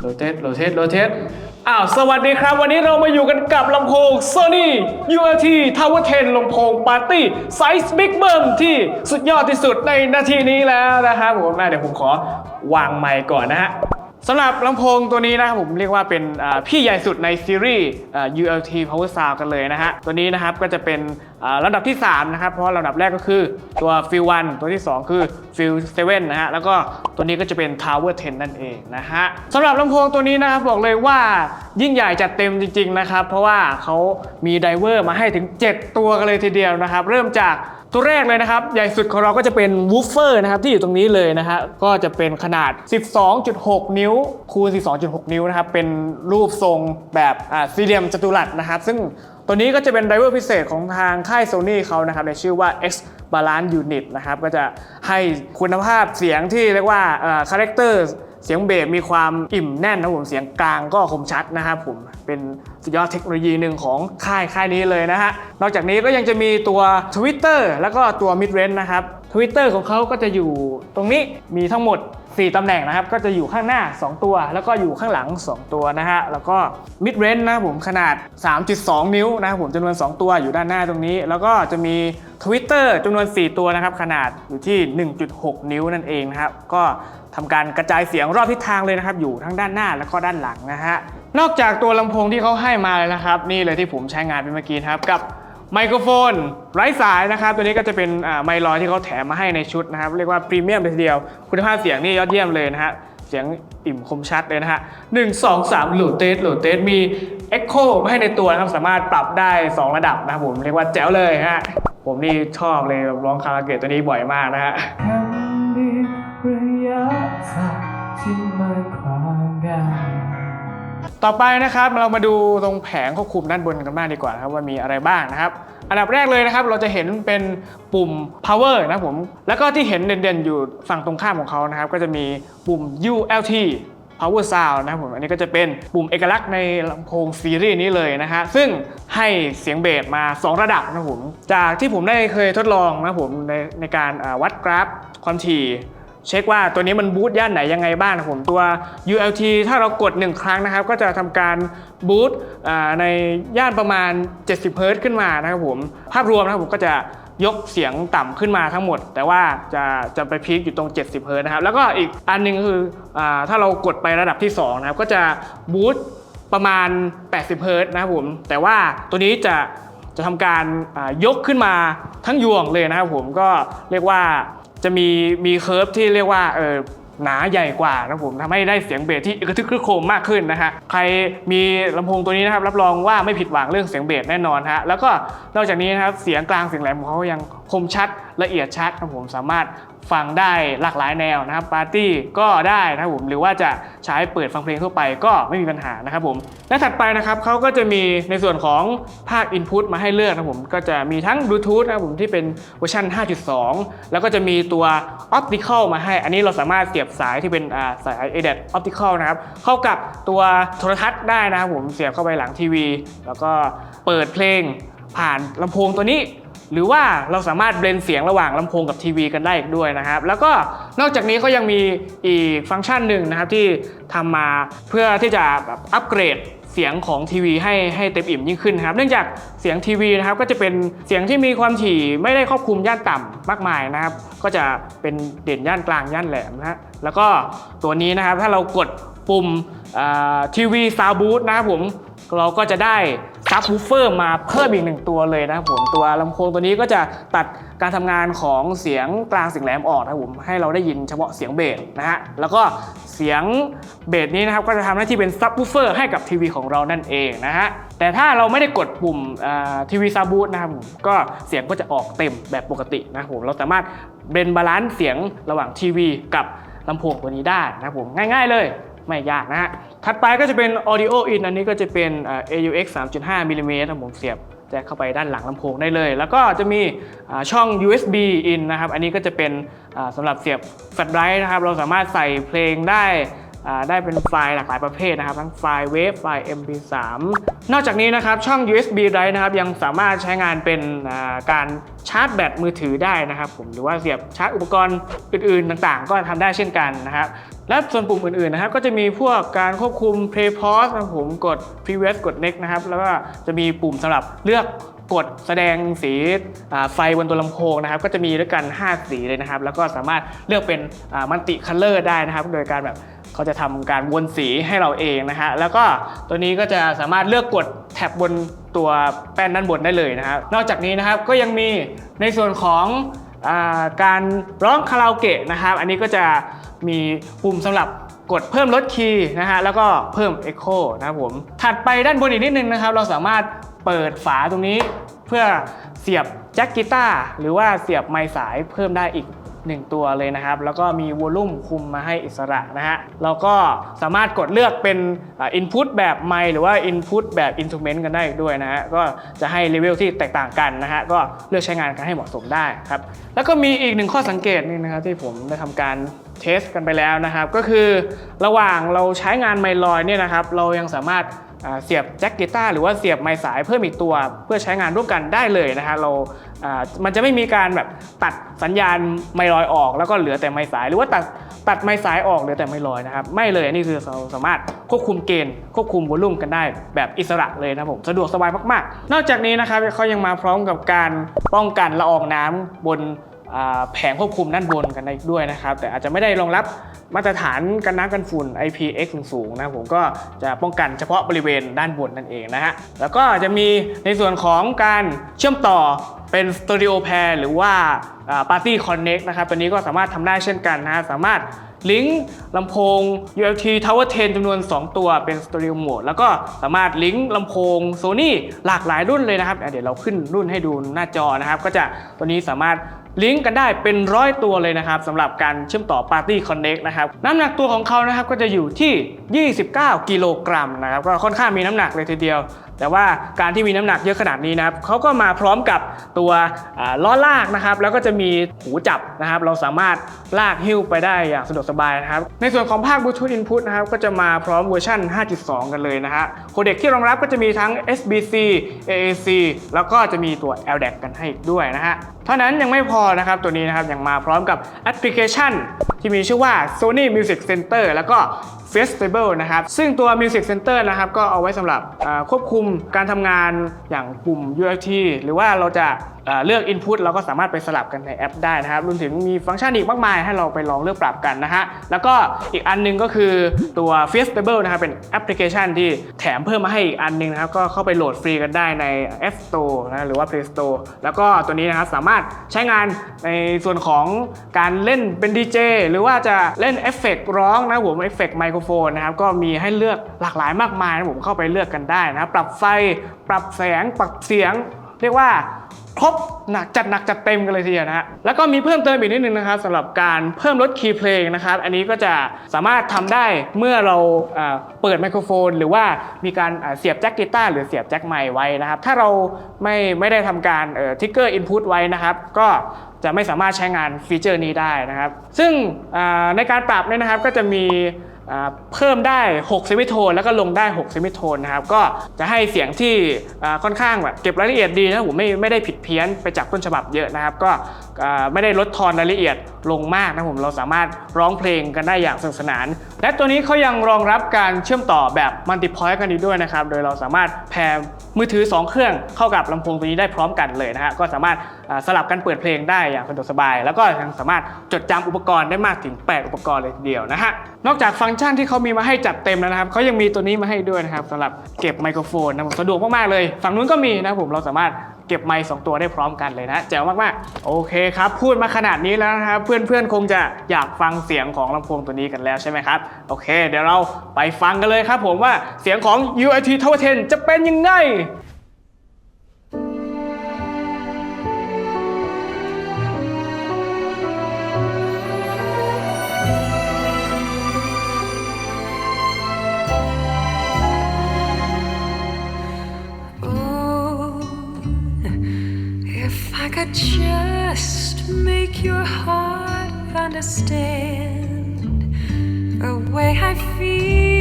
โรเทสโรเทสโรเทสอ้าว สวัสดีครับ วันนี้เรามาอยู่กันกับลำโพง Sony ULT Tower 10ลำโพงปาร์ตี้ไซส์บิ๊กเบิ้มที่สุดยอดที่สุดในนาทีนี้แล้วนะครับผมอะเดี๋ยวผมขอวางไมค์ก่อนนะฮะ สำหรับลำโพงตัวนี้นะครับผมเรียกว่าเป็นพี่ใหญ่สุดในซีรีส์ ULT Power Sound กันเลยนะฮะตัวนี้นะครับก็จะเป็นอ่าลำดับที่3นะครับเพราะว่าลำดับแรกก็คือตัว f i l 1ตัวที่ 2 คือ f i l 7นะฮะแล้วก็ตัวนี้ก็จะเป็น Tower 10 นั่นเองนะฮะสำหรับลำโพงตัวนี้นะครับบอกเลยว่ายิ่งใหญ่จัดเต็มจริงๆนะครับเพราะว่าเขามีไดเวอร์มาให้ถึง 7 ตัวกันเลยทีเดียวนะครับเริ่มจาก ตัวแรกเลยนะครับ ใหญ่สุดของเราก็จะเป็นวูฟเฟอร์นะครับที่อยู่ตรงนี้เลยนะฮะก็จะเป็นขนาด 12.6 นิ้วคูณ 12.6 นิ้วนะครับเป็นรูปทรงแบบสี่เหลี่ยมจัตุรัสนะครับ ซึ่งตัวนี้ก็จะเป็นไดเวอร์พิเศษของทางค่าย Sony เขานะครับในชื่อว่า X Balance Unit นะครับก็จะให้คุณภาพเสียงที่เรียกว่าคาแรคเตอร์ เสียงเบสมีความอิ่มแน่นนะผมเสียงกลางก็คมชัดนะครับผมเป็นสุดยอดเทคโนโลยีหนึ่งของค่ายค่ายนี้เลยนะฮะนอกจากนี้ก็ยังจะมีตัว Twitter แล้วก็ตัว Mid Range นะครับ Twitter ของเขาก็จะอยู่ตรงนี้มีทั้งหมด 4 ตำแหน่งนะครับ ก็จะอยู่ข้างหน้า 2 ตัว แล้วก็อยู่ข้างหลัง 2 ตัวนะฮะ แล้วก็ Mid Range นะผมขนาด 3.2 นิ้วนะครับผมจำนวน 2 ตัวอยู่ด้านหน้าตรงนี้ แล้วก็จะมี Twitter จำนวน 4 ตัวนะครับ ขนาดอยู่ที่ 1.6 นิ้วนั่นเองนะครับ ก็ทำการกระจายเสียงรอบทิศทางเลยนะครับ อยู่ทั้งด้านหน้าแล้วก็ด้านหลังนะฮะ นอกจากตัวลำโพงที่เขาให้มาเลยนะครับ นี่เลยที่ผมใช้งานไปเมื่อกี้ครับกับ ไมโครโฟนไร้สายนะครับ ตัวนี้ก็จะเป็นไมลอยที่เขาแถมมาให้ในชุดนะครับ เรียกว่าพรีเมียมเลยทีเดียว คุณภาพเสียงนี่ยอดเยี่ยมเลยนะฮะเสียงอิ่มคมชัดเลยนะฮะหนึ่งสองสามโหลดเตสโหลดเตสมี Echo มาให้ในตัวนะครับ สามารถปรับได้ 2 ระดับนะครับผมเรียกว่าแจ๋วเลยฮะผมนี่ชอบเลยร้องคาราเกะตัวนี้บ่อยมากนะฮะ ต่อไปนะครับเรามาดูตรงแผงควบคุมด้านบนกันบ้างดีกว่านะครับว่ามีอะไรบ้างนะครับ อันดับแรกเลยนะครับเราจะเห็นเป็นปุ่ม power นะผมแล้วก็ที่เห็นเด่นๆ อยู่ฝั่งตรงข้ามของเขานะครับ ก็จะมีปุ่ม ULT power sound นะครับผมอันนี้ก็จะเป็นปุ่มเอกลักษณ์ในลำโพงซีรีส์นี้เลยนะฮะซึ่งให้เสียงเบสมา 2 ระดับนะผมจากที่ผมได้เคยทดลองนะผมในในการวัดกราฟความถี่ เช็คว่าตัวนี้มันบูตย่านไหนยังไงบ้างนะผมตัว ULT ถ้าเรากด 1 ครั้งนะครับ ก็จะทำการบูตในย่านประมาณ 70เฮิรตซ์ขึ้นมานะครับผม ภาพรวมนะครับผมก็จะยกเสียงต่ำขึ้นมาทั้งหมด แต่ว่าจะจะไปพีคอยู่ตรง 70เฮิรตซ์นะครับ แล้วก็อีกอันหนึงคืออถ้าเรากดไประดับที่ 2 นะครับ ก็จะบูตประมาณ 80เฮิรตซ์นะครับผม แต่ว่าตัวนี้จะจะทำการยกขึ้นมาทั้งยวงเลยนะครับผมก็เรียกว่า จะมีมีเคิร์ฟที่เรียกว่าเออหนาใหญ่กว่านะครับผมทำให้ได้เสียงเบสที่กระทึกครึกโครมมากขึ้นนะฮะใครมีลำโพงตัวนี้นะครับรับรองว่าไม่ผิดหวังเรื่องเสียงเบสแน่นอนฮะแล้วก็นอกจากนี้นะครับเสียงกลางเสียงแหลมของเขายัง คมชัดละเอียดชัดนะผมสามารถฟังได้หลากหลายแนวนะครับปาร์ตี้ก็ได้นะครับผมหรือว่าจะใช้เปิดฟังเพลงทั่วไปก็ไม่มีปัญหานะครับผมและถัดไปนะครับเขาก็จะมีในส่วนของภาค Input มาให้เลือกนะผมก็จะมีทั้ง Bluetooth นะครับผมที่เป็นเวอร์ชัน 5.2 แล้วก็จะมีตัว Optical มาให้ อันนี้เราสามารถเสียบสายที่เป็นสาย ADAT Optical นะครับเข้ากับตัวโทรทัศน์ได้นะครับผมเสียบเข้าไปหลังทีวี แล้วก็เปิดเพลงผ่านลำโพงตัวนี้ หรือว่าเราสามารถเบลนเสียงระหว่างลำโพงกับทีวีกันได้อีกด้วยนะครับ แล้วก็นอกจากนี้เขายังมีอีกฟังก์ชันหนึ่งนะครับที่ทำมาเพื่อที่จะแบบอัปเกรดเสียงของทีวีให้ให้เต็มอิ่มยิ่งขึ้นครับ เนื่องจากเสียงทีวีนะครับก็จะเป็นเสียงที่มีความถี่ไม่ได้ครอบคลุมย่านต่ำมากมายนะครับ ก็จะเป็นเด่นย่านกลางย่านแหลมนะฮะแล้วก็ตัวนี้นะครับถ้าเรากดปุ่มทีวีซาวบูทนะครับผม เราก็จะได้ซับวูฟเฟอร์มาเพิ่มอีกหนึ่งตัวเลยนะครับผมตัวลำโพงตัวนี้ก็จะตัดการทำงานของเสียงกลางเสียงแหลมออกนะครับผมให้เราได้ยินเฉพาะเสียงเบสนะฮะแล้วก็เสียงเบสนี้นะครับก็จะทำหน้าที่เป็นซับวูฟเฟอร์ให้กับทีวีของเรานั่นเองนะฮะแต่ถ้าเราไม่ได้กดปุ่มทีวีซับบูทนะครับผมก็เสียงก็จะออกเต็มแบบปกตินะครับผมเราสามารถเบนบาลานซ์เสียงระหว่างทีวีกับลำโพงตัวนี้ได้นะครับผมง่าย ๆเลย ไม่ยากนะฮะ ถัดไปก็จะเป็น audio in อันนี้ก็จะเป็นอ่า AUX 3.5มิลลิเมตรผมเสียบแจ็คเข้าไปด้านหลังลำโพงได้เลย แล้วก็จะมีช่อง USB in นะครับ อันนี้ก็จะเป็นสำหรับเสียบแฟลชไดรฟ์นะครับ เราสามารถใส่เพลงได้ ได้เป็นไฟล์หลากหลายประเภทนะครับ ทั้งไฟล์เวฟไฟล์ MP3 นอกจากนี้นะครับช่อง USB drive นะครับยังสามารถใช้งานเป็นการชาร์จแบตมือถือได้นะครับผมหรือว่าเสียบชาร์จอุปกรณ์อื่นๆ ต่างๆ ก็ทำได้เช่นกันนะครับและส่วนปุ่มอื่นๆนะครับก็จะมีพวกการควบคุม play pause นะผมกด previous กด next นะครับแล้วก็จะมีปุ่มสำหรับเลือกกดแสดงสีไฟบนตัวลำโพงนะครับ ก็จะมีด้วยกัน 5 สีเลยนะครับ แล้วก็สามารถเลือกเป็นมัลติคัลเลอร์ได้นะครับ โดยการแบบ เขาจะทำการวนสีให้เราเองนะฮะแล้วก็ตัวนี้ก็จะสามารถเลือกกดแท็บบนตัวแป้นด้านบนได้เลยนะครับนอกจากนี้นะครับก็ยังมีในส่วนของอาการร้องคาราโอเกะนะครับ อันนี้ก็จะมีปุ่มสำหรับกดเพิ่มลดคีย์นะฮะแล้วก็เพิ่ม Echo นะครับผมถัดไปด้านบนอีกนิดนึงนะครับ เราสามารถเปิดฝาตรงนี้เพื่อเสียบแจ็คกีตาร์หรือว่าเสียบไมค์สายเพิ่มได้อีก 1 ตัวเลยนะครับ แล้วก็มีวอลลุ่มคุมมาให้อิสระนะฮะเราก็สามารถกดเลือกเป็นอินพุตแบบไมหรือว่าอินพุตแบบอิน u ูเมนต์กันได้ด้วยนะฮะก็จะให้เลเวลที่แตกต่างกันนะฮะก็เลือกใช้งานกันให้เหมาะสมได้ครับแล้วก็มีอีกหนึ่งข้อสังเกตนี่นะครับที่ผมได้ทำการเทสกันไปแล้วนะครับ ก็คือระหว่างเราใช้งานไมลอยเนี่ยนะครับ เรายังสามารถ เสียบแจ็คกีตาร์หรือว่าเสียบไมค์สายเพิ่มอีกตัว เพื่อใช้งานร่วมกันได้เลยนะฮะเรามันจะไม่มีการแบบตัดสัญญาณไมค์ลอยออก แล้วก็เหลือแต่ไมค์สาย หรือว่าตัดตัดไมค์สายออกเหลือแต่ไมค์ลอยนะครับไม่เลยอันนี้คือเราสามารถควบคุมเกณฑ์ควบคุมวอลลุ่มกันได้แบบอิสระเลยนะครับผมสะดวกสบายมากๆ นอกจากนี้นะครับเขายังมาพร้อมกับการป้องกันละอองน้ำบน แผงควบคุมด้านบนกันได้อีกด้วยนะครับ แต่อาจจะไม่ได้รองรับมาตรฐานกันน้ำกันฝุ่น IPX สูงๆนะผมก็จะป้องกันเฉพาะบริเวณด้านบนนั่นเองนะฮะแล้วก็จะมีในส่วนของการเชื่อมต่อเป็น Stereo Pair หรือว่า Party Connect นะครับตัวนี้ก็สามารถทำได้เช่นกันนะ สามารถลิงก์ลำโพง ULT Tower 10จำนวน 2 ตัวเป็น Stereo Mode แล้วก็สามารถลิงก์ลำโพง Sony หลากหลายรุ่นเลยนะครับ เดี๋ยวเราขึ้นรุ่นให้ดูหน้าจอนะครับ ก็จะตัวนี้สามารถ ลิงก์กันได้เป็นร้อยตัวเลยนะครับสำหรับการเชื่อมต่อ Party Connect นะครับน้ำหนักตัวของเขานะครับก็จะอยู่ที่ 29 กิโลกรัมนะครับก็ค่อนข้างมีน้ำหนักเลยทีเดียว แต่ว่าการที่มีน้ำหนักเยอะขนาดนี้นะครับเขาก็มาพร้อมกับตัวล้อลากนะครับแล้วก็จะมีหูจับนะครับ เราสามารถลากหิ้วไปได้อย่างสะดวกสบายนะครับ ในส่วนของภาค Bluetooth Input นะครับก็จะมาพร้อมเวอร์ชัน5.2 กันเลยนะฮะโคเด็กที่รองรับก็จะมีทั้ง SBC AAC แล้วก็จะมีตัว LDAC กันให้อีกด้วยนะฮะเท่านั้นยังไม่พอนะครับตัวนี้นะครับยังมาพร้อมกับแอปพลิเคชัน ที่มีชื่อว่า Sony Music Center แล้วก็ Festival นะครับ ซึ่งตัว Music Center นะครับ ก็เอาไว้สำหรับควบคุมการทำงานอย่างปุ่ม UFT หรือว่าเราจะ เลือก Input เราก็สามารถไปสลับกันในแอปได้นะครับรวมถึงมีฟังก์ชันอีกมากมาย ให้เราไปลองเลือกปรับกันนะฮะแล้วก็อีกอันหนึงก็คือตัว Festival นะครับเป็นแอปพลิเคชันที่แถมเพิ่มมาให้อีกอันหนึงนะครับก็เข้าไปโหลดฟรีกันได้ใน App Store นะหรือว่า Play Store แล้วก็ตัวนี้นะครับสามารถใช้งานในส่วนของการเล่นเป็นดีเจหรือว่าจะเล่นเอฟเฟกตร้องนะผมเอฟเฟกต์ไมโครโฟนนะครับก็มีให้เลือกหลากหลายมากมายนะผมเข้าไปเลือกกันได้นะครับปรับไฟ ปรับแสงปรับเสียง เรียกว่า ครบหนักจัดหนักจัดเต็มกันเลยทีเดียวนะฮะแล้วก็มีเพิ่มเติมอีกนิดนึงนะครับสำหรับการเพิ่มลดคีย์เพลงนะครับอันนี้ก็จะสามารถทำได้เมื่อเราเปิดไมโครโฟน หรือว่ามีการเสียบแจ็คกีตาร์หรือเสียบแจ็คไมค์ไว้นะครับ ถ้าเราไม่ไม่ได้ทำการทิกเกอร์อินพุตไว้นะครับ ก็จะไม่สามารถใช้งานฟีเจอร์นี้ได้นะครับ ซึ่งในการปรับเนี่ยนะครับก็จะมี เพิ่มได้ 6 เซมิโทน แล้วก็ลงได้ 6 เซมิโทนนะครับ ก็จะให้เสียงที่ค่อนข้างแบบเก็บรายละเอียดดีนะผมไม่ไม่ได้ผิดเพี้ยนไปจากต้นฉบับเยอะนะครับ ก็ ไม่ได้ลดทอนรายละเอียดลงมากนะผมเราสามารถร้องเพลงกันได้อย่างสนุกสนาน และตัวนี้เขายังรองรับการเชื่อมต่อแบบมัลติพอยต์กันอีกด้วยนะครับ โดยเราสามารถแพรมือถือ 2 เครื่องเข้ากับลำโพงตัวนี้ได้พร้อมกันเลยนะฮะก็สามารถสลับกันเปิดเพลงได้อย่างสะดวกสบาย แล้วก็ยังสามารถจดจำอุปกรณ์ได้มากถึง 8 อุปกรณ์เลยทีเดียวนะฮะนอกจากฟังก์ชันที่เขามีมาให้จัดเต็มแล้วนะครับเขายังมีตัวนี้มาให้ด้วยนะครับสำหรับเก็บไมโครโฟนนะผมสะดวกมากๆเลย ฝั่งนู้นก็มีนะผมเราสามารถ เก็บไม้สองตัวได้พร้อมกันเลยนะแจ๋วมากๆโอเคครับ พูดมาขนาดนี้แล้วนะครับเพื่อนๆคงจะอยากฟังเสียงของลำโพงตัวนี้กันแล้วใช่ไหมครับโอเค เดี๋ยวเราไปฟังกันเลยครับผมว่าเสียงของ UIT Tower 10จะเป็นยังไง just make your heart understand the way I feel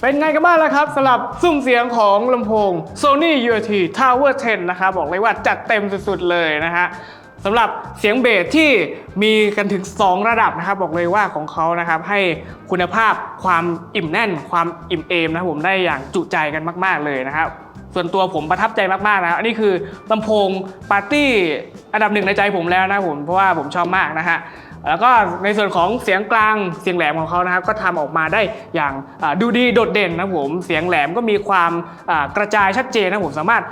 เป็นไงกันบ้างล่ะครับสำหรับซุ้มเสียงของลำโพง Sony UT Tower 10 นะครับบอกเลยว่าจัดเต็มสุดๆเลยนะฮะสำหรับเสียงเบสที่มีกันถึง 2 ระดับนะครับ บอกเลยว่าของเขานะครับให้คุณภาพความอิ่มแน่น ความอิ่มเอมนะผมได้อย่างจุใจกันมาก ๆเลยนะครับส่วนตัวผมประทับใจมากๆนะครับอันนี้คือลำโพงปาร์ตี้อันดับหนึ่งในใจผมแล้วนะผมเพราะว่าผมชอบมากนะฮะ แล้วก็ในส่วนของเสียงกลางเสียงแหลมของเขานะครับก็ทำออกมาได้อย่างดูดีโดดเด่นนะผมเสียงแหลมก็มีความกระจายชัดเจนนะผมสามารถ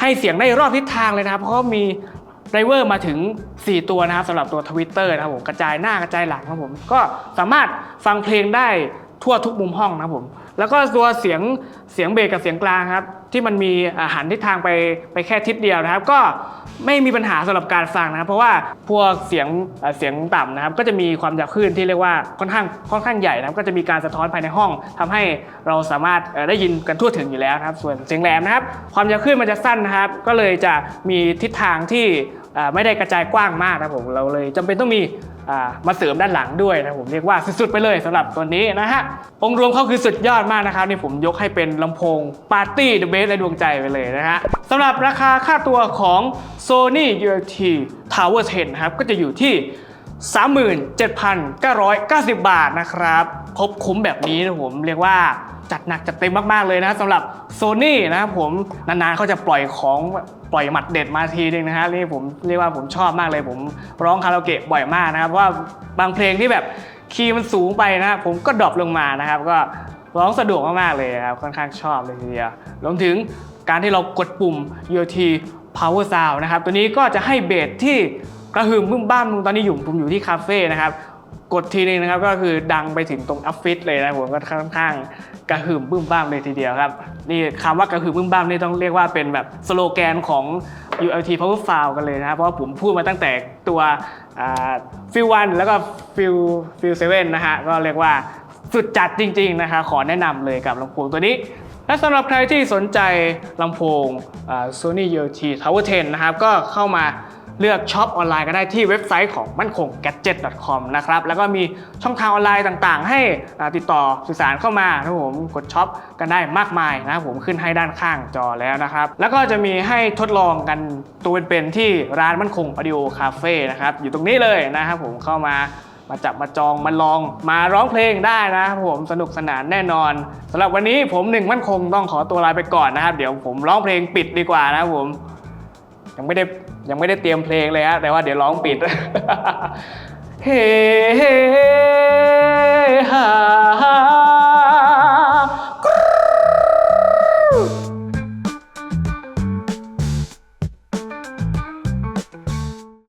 ให้เสียงได้รอบทิศทางเลยนะครับ เพราะมีไดรเวอร์มาถึง 4 ตัวนะครับสำหรับตัวทวิตเตอร์นะครับผมกระจายหน้ากระจายหลังนะครับผม ก็สามารถฟังเพลงได้ทั่วทุกมุมห้องนะครับผม แล้วก็ตัวเสียงเสียงเบสกับเสียงกลางครับ ที่มันมีอาหันทิศทางไปไปแค่ทิศเดียวนะครับ ก็ไม่มีปัญหาสำหรับการฟังนะครับ เพราะว่าพวกเสียงเสียงต่ำนะครับ ก็จะมีความยาวคลื่นที่เรียกว่าค่อนข้างค่อนข้างใหญ่นะครับ ก็จะมีการสะท้อนภายในห้องทำให้เราสามารถได้ยินกันทั่วถึงอยู่แล้วนะครับ ส่วนเสียงแหลมนะครับ ความยาวคลื่นมันจะสั้นนะครับ ก็เลยจะมีทิศทางที่ไม่ได้กระจายกว้างมากนะผมเราเลยจำเป็นต้องมี มาเสริมด้านหลังด้วยนะผมเรียกว่าสุดๆไปเลยสำหรับตัวนี้นะฮะองค์รวมเขาคือสุดยอดมากนะครับนี่ผมยกให้เป็นลำโพงปาร์ตี้เดอะเบสในดวงใจไปเลยนะฮะสำหรับราคาค่าตัวของ Sony ULT Tower 10นะครับก็จะอยู่ที่ 37,990 บาทนะครับครบคุ้มแบบนี้นะผมเรียกว่า จัดหนักจัดเต็มมากๆเลยนะสำหรับ Sony นะครับผมนานๆเขาจะปล่อยของปล่อยหมัดเด็ดมาทีนึงนะฮะนี่ผมเรียกว่าผมชอบมากเลยผมร้องคาราโอเกะบ่อยมากนะครับว่าบางเพลงที่แบบคีย์มันสูงไปนะผมก็ดรอปลงมานะครับ ก็ร้องสะดวกมากๆเลยครับค่อนข้างชอบเลยทีเดียวรวมถึงการที่เรากดปุ่ม UT Power Sound นะครับตัวนี้ก็จะให้เบสที่กระหึ่มบึ้มบ้ามตอนนี้อยู่ผมอยู่ที่คาเฟ่นะครับ กดทีนึงนะครับก็คือดังไปถึงตรงออฟฟิศเลยนะผมก็ค่อนข้างกระหึ่มบึ้มบ้ามเลยทีเดียวครับนี่คำว่ากระหึ่มบึ้มบ้ามนี่ต้องเรียกว่าเป็นแบบสโลแกนของ ULT Power Sound กันเลยนะครับเพราะว่าผมพูดมาตั้งแต่ตัวฟิลวันแล้วก็ฟิลฟิลเซเว่นนะฮะก็เรียกว่าสุดจัดจริงๆนะคะขอแนะนำเลยกับลำโพงตัวนี้ และสำหรับใครที่สนใจลำโพง Sony ULT Tower 10 นะครับก็เข้ามา เลือกช็อปออนไลน์ก็ได้ที่เว็บไซต์ของมั่นคง gadget.com นะครับแล้วก็มีช่องทางออนไลน์ต่างๆ ให้ติดต่อสื่อสารเข้ามานะครับผมกดช็อปกันได้มากมายนะครับผมขึ้นให้ด้านข้างจอแล้วนะครับ แล้วก็จะมีให้ทดลองกันตัวเป็นๆที่ร้านมั่นคง Audio Cafe นะครับอยู่ตรงนี้เลยนะครับผมเข้ามามาจับมาจองมาลองมาร้องเพลงได้นะครับผมสนุกสนานแน่นอนสำหรับวันนี้ผมหนึ่งมั่นคงต้องขอตัวลาไปก่อนนะครับ เดี๋ยวผมร้องเพลงปิดดีกว่านะครับผมยังไม่ได้ ยังไม่ได้เตรียมเพลงเลยฮะแต่ว่าเดี๋ยวร้องปิด เฮ้ฮ่า